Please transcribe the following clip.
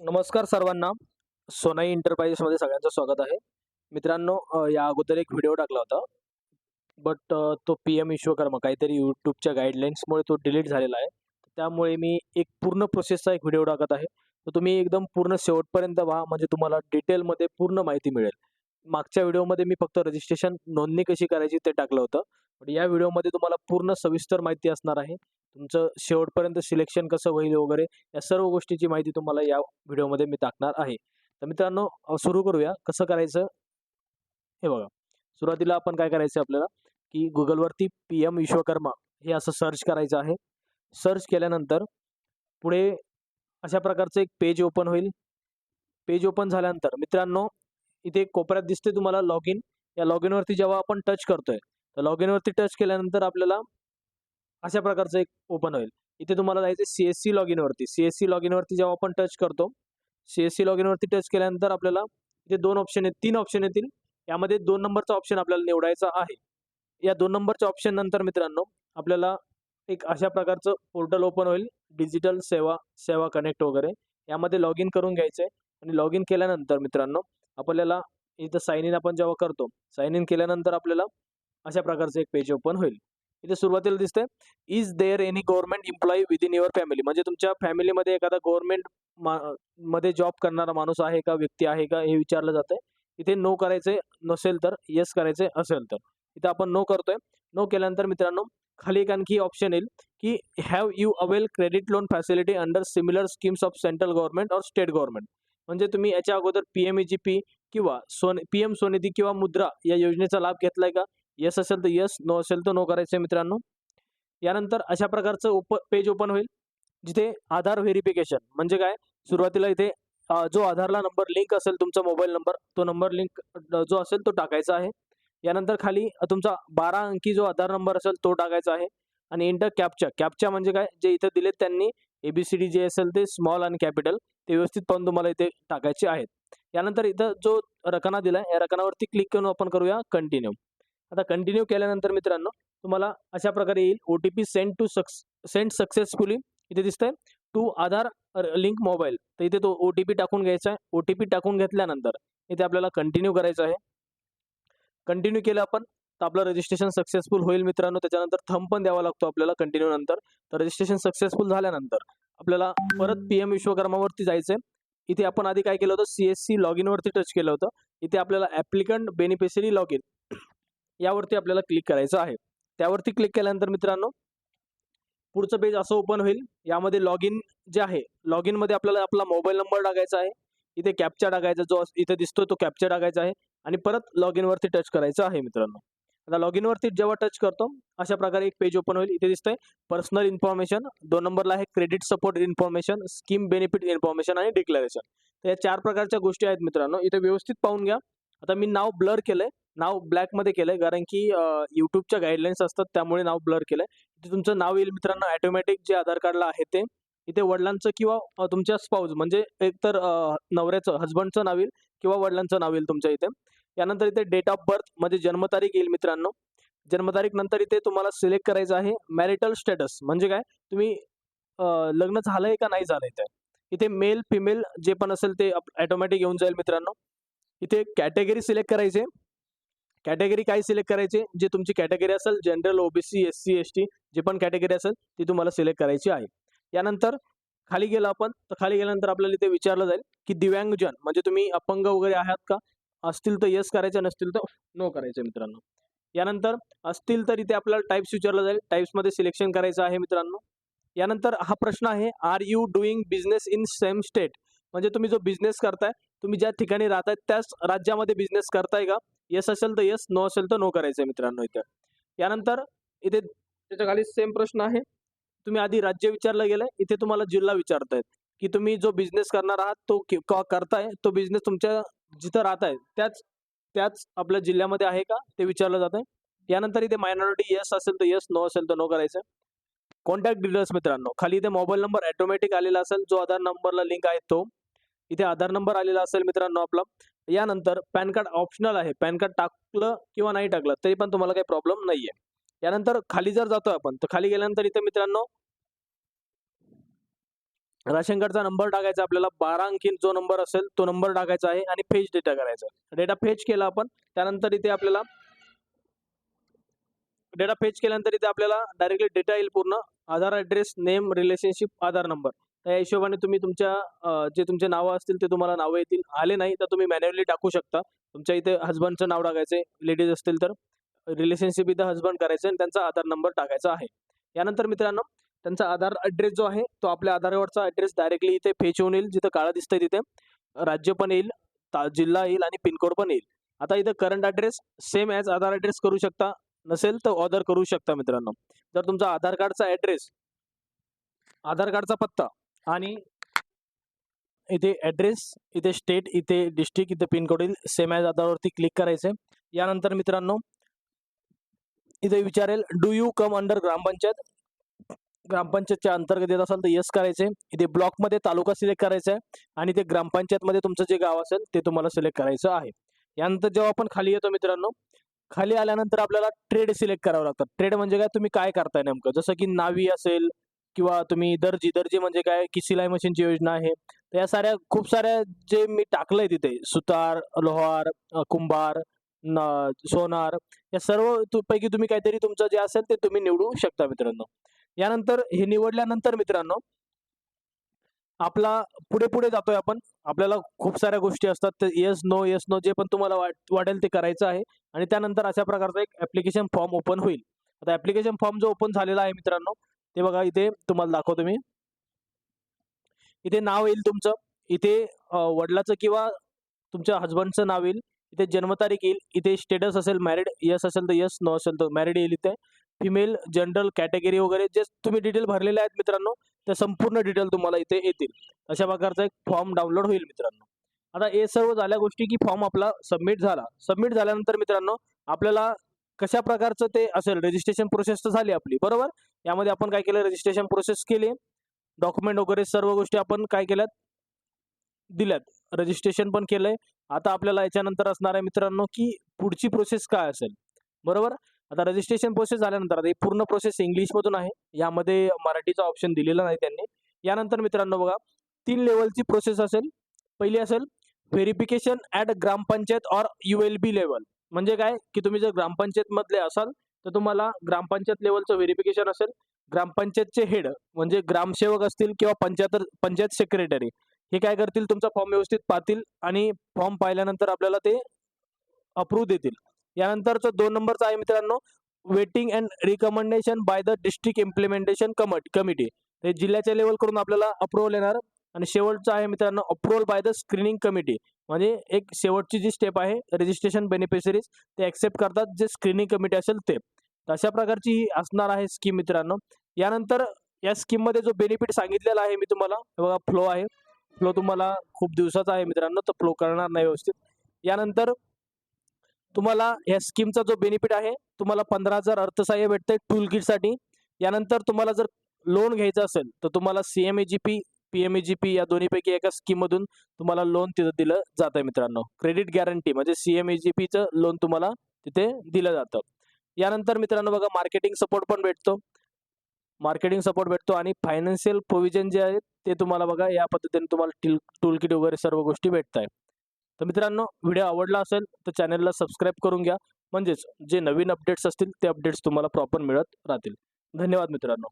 नमस्कार सर्वांना. सोनाई इंटरप्राइजेसमध्ये सगळ्यांचं स्वागत आहे. मित्रांनो या अगोदर एक व्हिडिओ टाकला होता. बट तो पी एम विश्वकर्मा काहीतरी यूट्यूबच्या गाईडलाईन्समुळे तो डिलीट झालेला आहे. त्यामुळे मी एक पूर्ण प्रोसेसचा एक व्हिडिओ टाकत आहे. तर तुम्ही एकदम पूर्ण शेवटपर्यंत व्हा म्हणजे तुम्हाला डिटेलमध्ये पूर्ण माहिती मिळेल. मागच्या व्हिडिओमध्ये मी फक्त रजिस्ट्रेशन नोंदणी कशी करायची ते टाकलं होतं. पण या व्हिडिओमध्ये तुम्हाला पूर्ण सविस्तर माहिती असणार आहे. तुमचं शेवटपर्यंत सिलेक्शन कसं होईल वगैरे या सर्व गोष्टीची माहिती तुम्हाला या व्हिडिओमध्ये मी टाकणार आहे. तर मित्रांनो सुरू करूया. कसं करायचं? हे बघा. सुरुवातीला आपण काय करायचं आपल्याला? की गुगलवरती पी एम विश्वकर्मा हे असं सर्च करायचं आहे. सर्च केल्यानंतर पुढे अशा प्रकारचं एक पेज ओपन होईल. पेज ओपन झाल्यानंतर मित्रांनो इथे कोपऱ्यात दिसते तुम्हाला लॉग इन या लॉग इनवरती जेव्हा आपण टच करतोय तर लॉग इनवरती टच केल्यानंतर आपल्याला अशा प्रकारचं एक ओपन होईल. इथे तुम्हाला जायचं सी एस सी लॉग इनवरती सी एस सी लॉग इनवरती जेव्हा आपण टच करतो सी एस सी लॉग इनवरती टच केल्यानंतर आपल्याला इथे दोन ऑप्शन आहेत. तीन ऑप्शन येतील. यामध्ये दोन नंबरचा ऑप्शन आपल्याला निवडायचा आहे. या दोन नंबरच्या ऑप्शन नंतर मित्रांनो आपल्याला एक अशा प्रकारचं पोर्टल ओपन होईल. डिजिटल सेवा सेवा कनेक्ट वगैरे. यामध्ये लॉग इन करून घ्यायचं आहे आणि लॉग इन केल्यानंतर मित्रांनो आपल्याला इथं साईन इन आपण जेव्हा करतो साईन इन केल्यानंतर आपल्याला अशा प्रकारचं एक पेज ओपन होईल. इथे सुरुवातीला दिसतंय. Is there any government employee with in your family म्हणजे तुमच्या फॅमिलीमध्ये एखादा गव्हर्नमेंटमध्ये जॉब करणारा माणूस आहे का व्यक्ती आहे का हे विचारलं जाते इथे नो करायचे नसेल तर येस करायचे असेल तर. इथे आपण नो करतोय. नो केल्यानंतर मित्रांनो खाली एक आणखी ऑप्शन येईल की have you avail credit loan facility under similar schemes of central government और स्टेट गव्हर्नमेंट म्हणजे तुम्ही याच्या अगोदर पी एम जी पी किंवा सोन पी एम स्वनिधी किंवा मुद्रा या योजनेचा लाभ घेतलाय का? येस असेल तर येस नो असेल तर नो करायचं आहे मित्रांनो. यानंतर अशा प्रकारचं ओप पेज ओपन होईल जिथे आधार व्हेरिफिकेशन म्हणजे काय? सुरुवातीला इथे जो आधारला नंबर लिंक असेल तुमचा मोबाईल नंबर तो नंबर लिंक जो असेल तो टाकायचा आहे. यानंतर खाली तुमचा बारा अंकी जो आधार नंबर असेल तो टाकायचा आहे. आणि इंटर कॅपच्या कॅपच्या म्हणजे काय? जे इथं दिलेत त्यांनी एबीसीडी जे असेल ते स्मॉल आणि कॅपिटल ते व्यवस्थित पाहून तुम्हाला इथे टाकायचे आहेत. यानंतर इथं जो रकाना आहे या रकानावरती क्लिक करून आपण करूया कंटिन्यू आता कंटिन्यू केल्यानंतर मित्रांनो तुम्हाला अशा प्रकारे येईल. O T P send to sucks send successfully इथे दिसतंय. टू आधार लिंक मोबाईल तर इथे तो ओ टी पी टाकून घ्यायचा आहे. ओ टी पी टाकून घेतल्यानंतर इथे आपल्याला कंटिन्यू करायचं आहे. कंटिन्यू केलं आपण तर आपलं रजिस्ट्रेशन सक्सेसफुल होईल मित्रांनो. त्याच्यानंतर थंब पण द्यावा लागतो आपल्याला कंटिन्यू नंतर. तर रजिस्ट्रेशन सक्सेसफुल झाल्यानंतर आपल्याला परत पी एम विश्वकर्मावरती जायचंय. इथे आपण आधी काय केलं होतं? सी एस सी लॉग इनवरती टच केलं होतं. इथे आपल्याला ॲप्लिकंट बेनिफिशरी लॉग इन यावरती आपल्याला क्लिक करायचं आहे. त्यावरती क्लिक केल्यानंतर मित्रांनो पुढचं पेज असं ओपन होईल. यामध्ये लॉग इन जे आहे लॉग इनमध्ये आपल्याला आपला मोबाईल नंबर टाकायचा आहे. इथे कॅप्चा टाकायचा जो इथे दिसतो तो कॅप्चा टाकायचा आहे. आणि परत लॉग इनवरती टच करायचं आहे मित्रांनो. आता लॉग इनवरती जेव्हा टच करतो अशा प्रकारे एक पेज ओपन होईल. इथे दिसतंय पर्सनल इन्फॉर्मेशन दोन नंबरला आहे credit support information scheme benefit information आणि डिक्लेरेशन तर या चार प्रकारच्या गोष्टी आहेत मित्रांनो. इथे व्यवस्थित पाहून घ्या. आता मी नाव ब्लर केलंय. नाव ब्लॅकमध्ये केलंय कारण की युट्यूबच्या गाईडलाईन्स असतात त्यामुळे नाव ब्लर केलंय. इथे तुमचं नाव येईल मित्रांनो ऑटोमॅटिक जे आधार कार्डला आहे ते. इथे वडिलांचं किंवा तुमच्या स्पाऊज म्हणजे एकतर नवऱ्याचं हजबंडचं नाव येईल किंवा वडिलांचं नाव येईल तुमच्या इथे. यानंतर इथे डेट ऑफ बर्थ म्हणजे जन्मतारीख येईल मित्रांनो. जन्मतारीख नंतर इथे तुम्हाला सिलेक्ट करायचं आहे मॅरिटल स्टेटस म्हणजे काय? तुम्ही लग्न झालंय का नाही झालंय ते इथे मेल फिमेल जे पण असेल ते ऑटोमॅटिक येऊन जाईल मित्रांनो. इथे कॅटेगरी सिलेक्ट करायचे. कॅटेगरी काय सिलेक्ट करायचे? जे तुमची कॅटेगरी असेल general OBC S C S T जे पण कॅटेगरी असेल ती तुम्हाला सिलेक्ट करायची आहे. यानंतर खाली गेलो आपण तर खाली गेल्यानंतर आपल्याला इथे विचारलं जाईल की दिव्यांगजन म्हणजे तुम्ही अपंग वगैरे आहात का? असतील तर येस करायचे नसतील तर नो करायचे मित्रांनो. यानंतर असतील तर इथे आपल्याला टाईप्स विचारलं जाईल. टाईप्समध्ये सिलेक्शन करायचं आहे मित्रांनो. यानंतर हा प्रश्न आहे are you doing business in same state म्हणजे तुम्ही जो बिझनेस करताय तुम्ही ज्या ठिकाणी राहताय त्याच राज्यामध्ये बिझनेस करताय का? येस असेल तर येस नो असेल तर नो करायचं आहे मित्रांनो इथे. यानंतर इथे त्याच्याखाली सेम प्रश्न आहे. तुम्ही आधी राज्य विचारलं गेलंय इथे तुम्हाला जिल्हा विचारतायत की तुम्ही जो बिझनेस करणार आहात तो करताय तो बिझनेस तुमच्या जिथं राहताय त्याच त्याच आपल्या जिल्ह्यामध्ये आहे का ते विचारलं जात आहे यानंतर इथे मायनॉरिटी येस असेल तर येस नो असेल तर नो करायचं कॉन्टॅक्ट डिटेल्स मित्रांनो खाली इथे मोबाईल नंबर ऑटोमॅटिक आलेला असेल जो आधार नंबरला लिंक आहे तो. इथे आधार नंबर आलेला असेल मित्रांनो आपला. यानंतर पॅन कार्ड ऑप्शनल आहे. पॅन कार्ड टाकलं किंवा नाही टाकलं तरी पण तुम्हाला काही प्रॉब्लेम नाहीये. यानंतर खाली जर जातोय आपण तर खाली गेल्यानंतर इथे मित्रांनो राशन कार्डचा नंबर टाकायचा आपल्याला बारा अंकी जो नंबर असेल तो नंबर टाकायचा आहे आणि फेच डेटा करायचा डेटा फेच केला आपण त्यानंतर इथे आपल्याला डेटा फेच केल्यानंतर इथे आपल्याला डायरेक्टली डेटा येईल पूर्ण. Aadhaar address name relationship Aadhaar number त्या हिशोबाने तुम्ही तुमच्या जे तुमचे नावं असतील ते तुम्हाला नावं येतील. आले नाही तर तुम्ही मॅन्युअली टाकू शकता. तुमच्या इथे हजबंडचं नाव टाकायचं लेडीज असतील तर. रिलेशनशिप इथं हजबंड करायचं आणि त्यांचा आधार नंबर टाकायचा आहे. यानंतर मित्रांनो त्यांचा आधार ॲड्रेस जो आहे तो आपल्या आधारवरचा ॲड्रेस डायरेक्टली इथे फेच होऊन येईल जिथं काळं दिसतंय तिथे. राज्य पण येईल ता जिल्हा येईल आणि पिनकोड पण येईल. आता इथं current address same as Aadhaar address करू शकता. नसेल तर ऑर्डर करू शकता मित्रांनो. जर तुमचा आधार कार्डचा ॲड्रेस आधार कार्डचा पत्ता आणि इथे ॲड्रेस इथे स्टेट इथे डिस्ट्रिक्ट इथे पिनकोड येईल सेम ॲज आधारवरती क्लिक करायचे यानंतर मित्रांनो इथे विचारेल do you come under gram panchayat? ग्रामपंचायतच्या अंतर्गत येत असाल तर यस करायचे इथे ब्लॉकमध्ये तालुका सिलेक्ट करायचा आहे आणि ते ग्रामपंचायतमध्ये तुमचं जे गाव असेल ते तुम्हाला सिलेक्ट करायचं आहे. यानंतर जेव्हा आपण खाली येतो मित्रांनो खाली आल्यानंतर आपल्याला ट्रेड सिलेक्ट करावं लागतं. ट्रेड म्हणजे काय? तुम्ही काय करताय नेमकं? जसं की नावी असेल किंवा तुम्ही दर्जी दर्जी म्हणजे काय? की सिलाई मशीनची योजना आहे. तर या साऱ्या खूप साऱ्या जे मी टाकलंय तिथे सुतार लोहार कुंभार सोनार या सर्व तु- पैकी तुम्ही काहीतरी तुमचं जे असेल ते तुम्ही निवडू शकता मित्रांनो. यानंतर हे निवडल्यानंतर मित्रांनो आपला पुढे पुढे जातोय आपण. आपल्याला खूप साऱ्या गोष्टी असतात. ते येस नो येस नो जे पण तुम्हाला वाट वाटेल ते करायचं आहे. आणि त्यानंतर अशा प्रकारचा एक ऍप्लिकेशन फॉर्म ओपन होईल. आता ऍप्लिकेशन फॉर्म जो ओपन झालेला आहे मित्रांनो ते बघा इथे तुम्हाला दाखवतो मी. इथे नाव येईल तुमचं. इथे वडिलाचं किंवा तुमच्या हजबंडचं नाव येईल. इथे जन्मतारीख येईल. इथे स्टेटस असेल मॅरिड यस असेल तर यस नो असेल तर मॅरिड येईल इथे. फिमेल जनरल कॅटेगरी वगैरे जे तुम्ही डिटेल भरलेले आहेत मित्रांनो त्या संपूर्ण डिटेल तुम्हाला इथे येतील. अशा प्रकारचा एक फॉर्म डाउनलोड होईल मित्रांनो. आता हे सर्व झाल्या गोष्टी की फॉर्म आपला सबमिट झाला. सबमिट झाल्यानंतर मित्रांनो आपल्याला कशा प्रकारचं ते असेल? रजिस्ट्रेशन प्रोसेस तर झाली आपली बरोबर? यामध्ये आपण काय केलं? रजिस्ट्रेशन प्रोसेस केली. डॉक्युमेंट वगैरे सर्व गोष्टी आपण काय केल्यात? दिल्यात. रजिस्ट्रेशन पण केलंय. आता आपल्याला याच्यानंतर असणार आहे मित्रांनो की पुढची प्रोसेस काय असेल? बरोबर? आता रजिस्ट्रेशन प्रोसेस झाल्यानंतर आता ही पूर्ण प्रोसेस इंग्लिशमधून आहे. यामध्ये मराठीचा ऑप्शन दिलेला नाही त्यांनी. यानंतर मित्रांनो बघा तीन लेवलची प्रोसेस असेल. पहिली असेल verification at gram panchayat or U L B level म्हणजे काय? की तुम्ही जर ग्रामपंचायत मधले असाल तर तुम्हाला ग्रामपंचायत लेवलचं व्हेरिफिकेशन असेल. ग्रामपंचायतचे हेड म्हणजे ग्रामसेवक असतील किंवा पंचायत पंचायत सेक्रेटरी हे काय करतील? तुमचा फॉर्म व्यवस्थित पाहतील आणि फॉर्म पाहिल्यानंतर आपल्याला ते अप्रूव्ह देतील. यानंतरचं दोन नंबरचं आहे मित्रांनो vetting and recommendation by the district implementation commit committee. ते जिल्ह्याच्या लेवलकडून आपल्याला अप्रुव्हल येणार. आणि शेवटचं आहे मित्रांनो approval by the screening committee. म्हणजे एक शेवटची जी स्टेप आहे रजिस्ट्रेशन बेनिफिशरीज ते ॲक्सेप्ट करतात जे स्क्रीनिंग कमिटी असेल ते. तर अशा प्रकारची ही असणार आहे स्कीम मित्रांनो. यानंतर या स्कीममध्ये जो बेनिफिट सांगितलेला आहे मी तुम्हाला बघा फ्लो आहे. फ्लो तुम्हाला खूप दिवसाचा आहे मित्रांनो तर फ्लो करणार नाही व्यवस्थित. यानंतर तुम्हाला या स्कीमचा जो बेनिफिट आहे तुम्हाला पंधरा हजार अर्थसहाय्य भेटतंय टूल किटसाठी यानंतर तुम्हाला जर लोन घ्यायचं असेल तर तुम्हाला C M E G P P M E G P या दोन्हीपैकी एका स्कीममधून तुम्हाला लोन तिथं दिलं जातं मित्रांनो. क्रेडिट गॅरंटी म्हणजे सी जी पीचं लोन तुम्हाला तिथे दिलं जातं. यानंतर मित्रांनो बघा मार्केटिंग सपोर्ट पण भेटतो. मार्केटिंग सपोर्ट भेटतो आणि फायनान्शियल प्रोव्हिजन जे आहे ते तुम्हाला बघा या पद्धतीने तुम्हाला टिल टूल किट वगैरे सर्व गोष्टी भेटत आहे तर मित्रांनो व्हिडिओ आवडला असेल तर चॅनलला सबस्क्राईब करून घ्या. म्हणजेच जे नवीन अपडेट्स असतील ते अपडेट्स तुम्हाला प्रॉपर मिळत राहतील. धन्यवाद मित्रांनो.